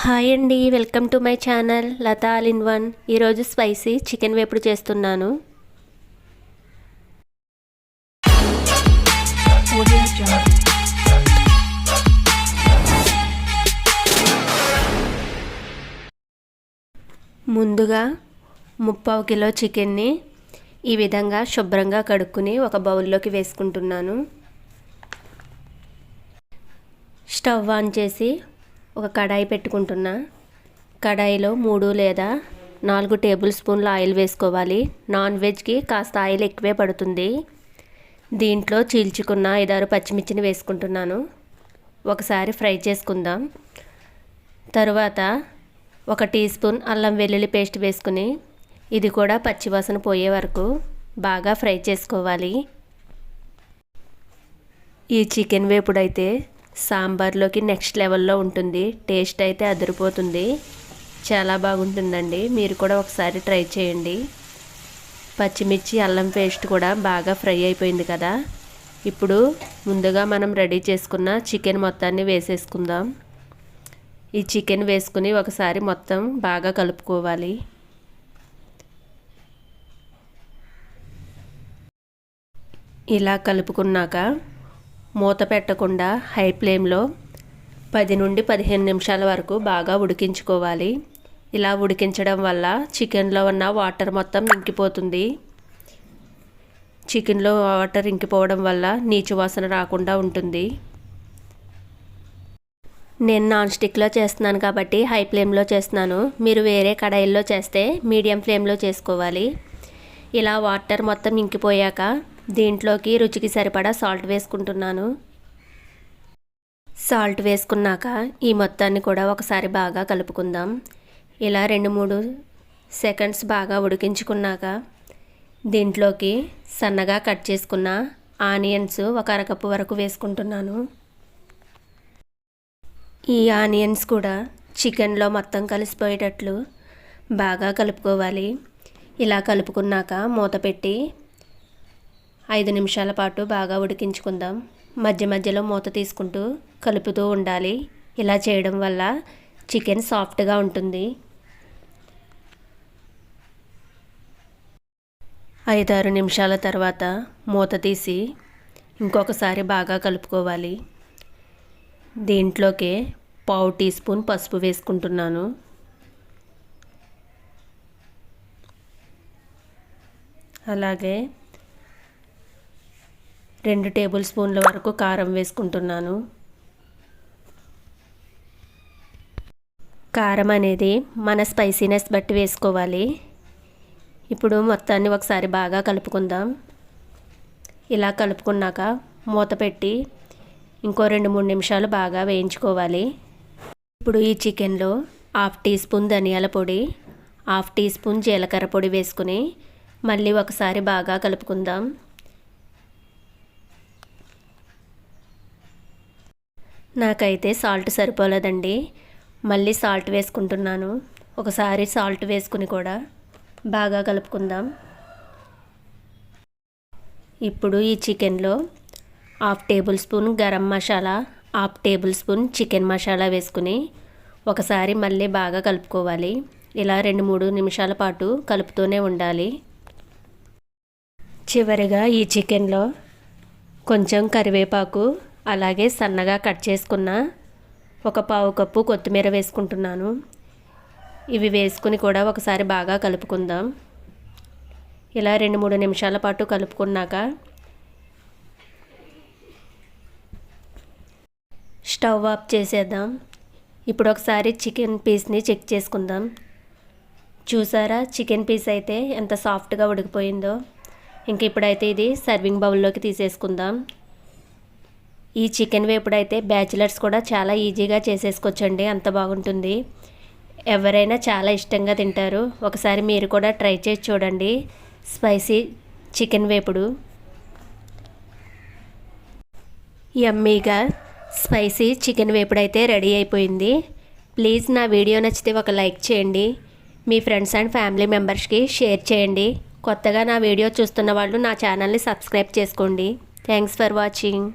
Hi అండి welcome to my channel Latha all in one. ఈరోజు spicy chicken వేపుడు చేస్తున్నాను. ముందుగా ముప్పావు కిలో చికెన్ని ఈ విధంగా శుభ్రంగా కడుక్కుని ఒక బౌల్లోకి వేసుకుంటున్నాను. స్టవ్ ఆన్ చేసి ఒక కడాయి పెట్టుకుంటున్నా. కడాయిలో మూడు లేదా నాలుగు టేబుల్ స్పూన్ల ఆయిల్ వేసుకోవాలి. నాన్ వెజ్కి కాస్త ఆయిల్ ఎక్కువే పడుతుంది. దీంట్లో చీల్చుకున్న ఐదారు పచ్చిమిర్చిని వేసుకుంటున్నాను. ఒకసారి ఫ్రై చేసుకుందాం. తరువాత ఒక టీ స్పూన్ అల్లం వెల్లుల్లి పేస్ట్ వేసుకుని ఇది కూడా పచ్చివాసన పోయే వరకు బాగా ఫ్రై చేసుకోవాలి. ఈ చికెన్ వేపుడైతే సాంబార్లోకి నెక్స్ట్ లెవెల్లో ఉంటుంది. టేస్ట్ అయితే అదిరిపోతుంది. చాలా బాగుంటుందండి. మీరు కూడా ఒకసారి ట్రై చేయండి. పచ్చిమిర్చి అల్లం పేస్ట్ కూడా బాగా ఫ్రై అయిపోయింది కదా. ఇప్పుడు ముందుగా మనం రెడీ చేసుకున్న చికెన్ మొత్తాన్ని వేసేసుకుందాం. ఈ చికెన్ వేసుకుని ఒకసారి మొత్తం బాగా కలుపుకోవాలి. ఇలా కలుపుకున్నాక మూత పెట్టకుండా హై ఫ్లేమ్లో పది నుండి పదిహేను నిమిషాల వరకు బాగా ఉడికించుకోవాలి. ఇలా ఉడికించడం వల్ల చికెన్లో ఉన్న వాటర్ మొత్తం ఇంకిపోతుంది. చికెన్లో వాటర్ ఇంకిపోవడం వల్ల నీచు వాసన రాకుండా ఉంటుంది. నేను నాన్ స్టిక్లో చేస్తున్నాను కాబట్టి హై ఫ్లేమ్లో చేస్తున్నాను. మీరు వేరే కడాయిల్లో చేస్తే మీడియం ఫ్లేమ్లో చేసుకోవాలి. ఇలా వాటర్ మొత్తం ఇంకిపోయాక దీంట్లోకి రుచికి సరిపడా సాల్ట్ వేసుకుంటున్నాను. సాల్ట్ వేసుకున్నాక ఈ మొత్తాన్ని కూడా ఒకసారి బాగా కలుపుకుందాం. ఇలా రెండు మూడు సెకండ్స్ బాగా ఉడికించుకున్నాక దీంట్లోకి సన్నగా కట్ చేసుకున్న ఆనియన్స్ ఒక అరకప్పు వరకు వేసుకుంటున్నాను. ఈ ఆనియన్స్ కూడా చికెన్లో మొత్తం కలిసిపోయేటట్లు బాగా కలుపుకోవాలి. ఇలా కలుపుకున్నాక మూత పెట్టి ఐదు నిమిషాల పాటు బాగా ఉడికించుకుందాం. మధ్య మధ్యలో మూత తీసుకుంటూ కలుపుతూ ఉండాలి. ఇలా చేయడం వల్ల చికెన్ సాఫ్ట్గా ఉంటుంది. ఐదారు నిమిషాల తర్వాత మూత తీసి ఇంకొకసారి బాగా కలుపుకోవాలి. దీంట్లోకే పావు టీ స్పూన్ పసుపు వేసుకుంటున్నాను. అలాగే రెండు టేబుల్ స్పూన్ల వరకు కారం వేసుకుంటున్నాను. కారం అనేది మన స్పైసీనెస్ బట్టి వేసుకోవాలి. ఇప్పుడు మొత్తాన్ని ఒకసారి బాగా కలుపుకుందాం. ఇలా కలుపుకున్నాక మూత పెట్టి ఇంకో రెండు మూడు నిమిషాలు బాగా వేయించుకోవాలి. ఇప్పుడు ఈ చికెన్లో హాఫ్ టీ స్పూన్ ధనియాల పొడి హాఫ్ టీ స్పూన్ జీలకర్ర పొడి వేసుకుని మళ్ళీ ఒకసారి బాగా కలుపుకుందాం. నాకైతే సాల్ట్ సరిపోలేదండి. మళ్ళీ సాల్ట్ వేసుకుంటున్నాను. ఒకసారి సాల్ట్ వేసుకుని కూడా బాగా కలుపుకుందాం. ఇప్పుడు ఈ చికెన్లో half tablespoon garam masala half tablespoon chicken masala వేసుకుని ఒకసారి మళ్ళీ బాగా కలుపుకోవాలి. ఇలా రెండు మూడు నిమిషాల పాటు కలుపుతూనే ఉండాలి. చివరిగా ఈ చికెన్లో కొంచెం కరివేపాకు అలాగే సన్నగా కట్ చేసుకున్న ఒక పావు కప్పు కొత్తిమీర వేసుకుంటున్నాను. ఇవి వేసుకుని కూడా ఒకసారి బాగా కలుపుకుందాం. ఇలా రెండు మూడు నిమిషాల పాటు కలుపుకున్నాక స్టవ్ ఆఫ్ చేసేద్దాం. ఇప్పుడు ఒకసారి చికెన్ పీస్ని చెక్ చేసుకుందాం. చూసారా చికెన్ పీస్ అయితే ఎంత సాఫ్ట్గా ఉడికిపోయిందో. ఇంక ఇప్పుడైతే ఇది సర్వింగ్ బౌల్లోకి తీసేసుకుందాం. ఈ చికెన్ వేపుడు అయితే బ్యాచిలర్స్ కూడా చాలా ఈజీగా చేసేసుకోవచ్చండి. అంత బాగుంటుంది. ఎవరైనా చాలా ఇష్టంగా తింటారు. ఒకసారి మీరు కూడా ట్రై చేసి చూడండి. స్పైసీ చికెన్ వేపుడు. యమ్మీగా స్పైసీ చికెన్ వేపుడు అయితే రెడీ అయిపోయింది. ప్లీజ్ నా వీడియో నచ్చితే ఒక లైక్ చేయండి. మీ ఫ్రెండ్స్ అండ్ ఫ్యామిలీ మెంబర్స్కి షేర్ చేయండి. కొత్తగా నా వీడియో చూస్తున్న వాళ్ళు నా ఛానల్ని సబ్స్క్రైబ్ చేసుకోండి. Thanks for watching.